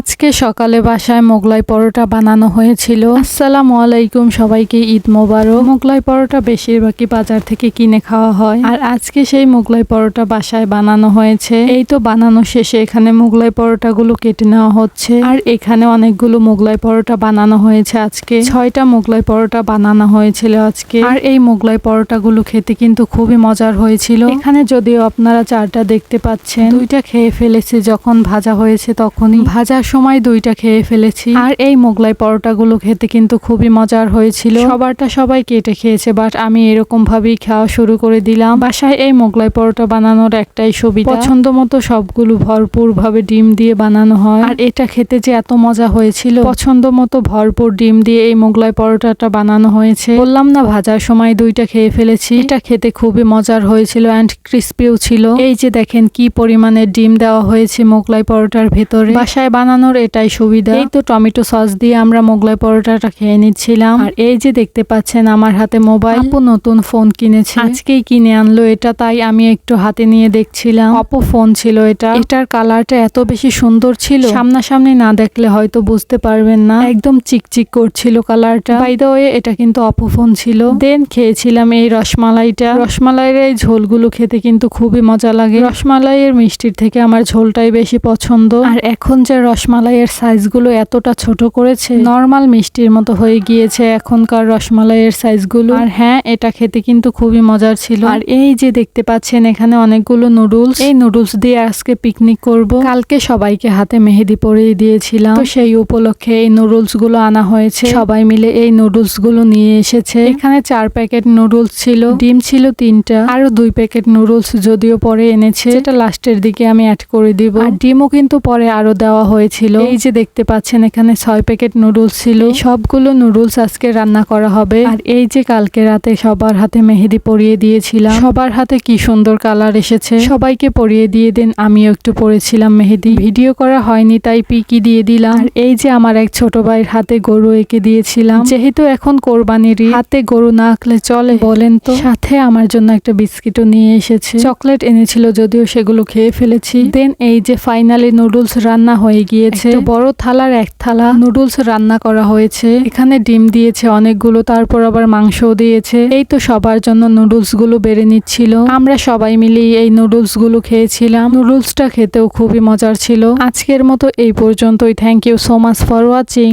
আজকে সকালে বাসায় মোগলাই পরোটা বানানো হয়েছিল। আসসালামু আলাইকুম সবাইকে, ঈদ মোবারক। মোগলাই পরোটা বেশিরভাগই বাজার থেকে কিনে খাওয়া হয়। আর আজকে সেই মোগলাই পরোটা বাসায় বানানো হয়েছে। এই তো বানানো শেষে এখানে মোগলাই পরোটাগুলো কেটে নেওয়া হচ্ছে। আর এখানে অনেকগুলো মোগলাই পরোটা বানানো হয়েছে আজকে। ছয়টা মোগলাই পরোটা বানানো হয়েছিল আজকে। আর এই মোগলাই পরোটাগুলো খেতে কিন্তু খুবই মজার হয়েছিল। এখানে যদিও আপনারা চারটা দেখতে পাচ্ছেন, দুইটা খেয়ে ফেলেছে যখন ভাজা হয়েছে তখনই। ভাজার সময় দুইটা খেয়ে ফেলেছি। আর এই মোগলাই পরোটাগুলো খেতে কিন্তু খুবই মজার হয়েছিল। সবারটা সবাই কেটে খেয়েছে বাট আমি এরকম ভাবেই খাওয়া শুরু করে দিলাম। বাসায় এই মোগলাই পরোটা বানানোর একটাই সুবিধা। পছন্দ মতো সবগুলো ভরপুর ভাবে ডিম দিয়ে বানানো হয়। আর এটা খেতে যে এত মজা হয়েছিল। পছন্দ মতো ভরপুর ডিম দিয়ে এই মোগলাই পরোটাটা বানানো হয়েছে। বললাম না ভাজার সময় দুইটা খেয়ে ফেলেছি। এটা খেতে খুবই মজার হয়েছিল অ্যান্ড ক্রিস্পিও ছিল। এই যে দেখেন কি পরিমাণের ডিম দেওয়া হয়েছে মোগলাই পরোটার ভেতরে। বাসায় বানানোর এটাই সুবিধা। এই তো টমেটো সস দিয়ে আমরা মোগলাই পরোটাটা খেয়ে নিচ্ছিলাম। আর এই যে দেখতে পাচ্ছেন আমার হাতে মোবাইল। নতুন ফোন কিনেছে। আজকেই কিনে আনলো এটা তাই আমি একটু হাতে নিয়ে দেখছিলাম। অপো ফোন ছিল এটা। এটার কালারটা এত বেশি সুন্দর ছিল। সামনাসামনি না দেখলে হয়তো বুঝতে পারবেন না। একদম চিকচিক করছিল কালারটা। বাই দ্য ওয়ে এটা কিন্তু অপো ফোন ছিল। দেন খেয়েছিলাম এই রসমালাইটা। রসমালাইয়ের এই ঝোলগুলো খেতে কিন্তু খুবই মজা লাগে। রসমালাইয়ের মিষ্টির থেকে আমার ঝোলটাই বেশি পছন্দ। আর এখন যে রসমালাইয়ের সাইজগুলো এতটা ছোট করেছে। নর্মাল মিষ্টির মতো হয়ে গিয়েছে এখনকার রসমালাইয়ের সাইজগুলো। আর হ্যাঁ এটা খেতে কিন্তু খুবই মজার ছিল। আর এই যে দেখতে পাচ্ছেন, এখানে অনেকগুলো নুডলস। এই নুডলস দিয়ে আজকে পিকনিক করব। কালকে সবাইকে হাতে মেহেদি পরিয়ে দিয়েছিলাম। তো সেই উপলক্ষে এই নুডলসগুলো আনা হয়েছে। সবাই মিলে এই নুডলসগুলো নিয়ে এসেছে। এখানে চার প্যাকেট নুডলস ছিল, ডিম ছিল তিনটা, আরও দুই প্যাকেট নুডলস যদিও পরে এনেছে। এটা লাস্টের দিকে আমি অ্যাড করে দিব। আর ডিমও কিন্তু পরে আরও দেওয়া হয়েছিল। এই যে দেখতে পাচ্ছেন এখানে ছয় প্যাকেট নুডলস ছিল। সবগুলো নুডলস আজকে রান্না করা হবে। আর এই যে কালকে রাতে সবার হাতে মেহেদি পরিয়ে দিয়েছিলাম। সবার হাতে কি সুন্দর কালার এসেছে। সবাইকে পরিয়ে দিয়ে দেন আমিও একটু পরেছিলাম মেহেদি। ভিডিও করা হয়নি তাই পিকি দিয়ে দিলাম। আর এই যে আমার এক ছোট ভাইয়ের হাতে গরু এঁকে দিয়েছিলাম। যেহেতু এখন কোরবানির হাতে গরু না আঁকলে চলে বলেন তো। সাথে আমার জন্য একটা বিস্কিটও নিয়ে এসেছে। চকলেট এনেছিল যদিও সেগুলো খেয়ে ফেলেছি। দেন এই যে ফাইনালি নুডলস রান্না হয়ে গিয়েছে। একটা বড় থালার এক থালা নুডলস রান্না করা হয়েছে। এখানে ডিম দিয়েছে অনেকগুলো, তারপর আবার মাংসও দিয়েছে। এই তো সবার জন্য নুডলসগুলো বেড়ে নিচ্ছিল। আমরা সবাই মিলে এই নুডলসগুলো খেয়েছিলাম। নুডলসটা খেতেও খুবই মজার ছিল। আজকের মতো এই পর্যন্তই। Thank you so much for watching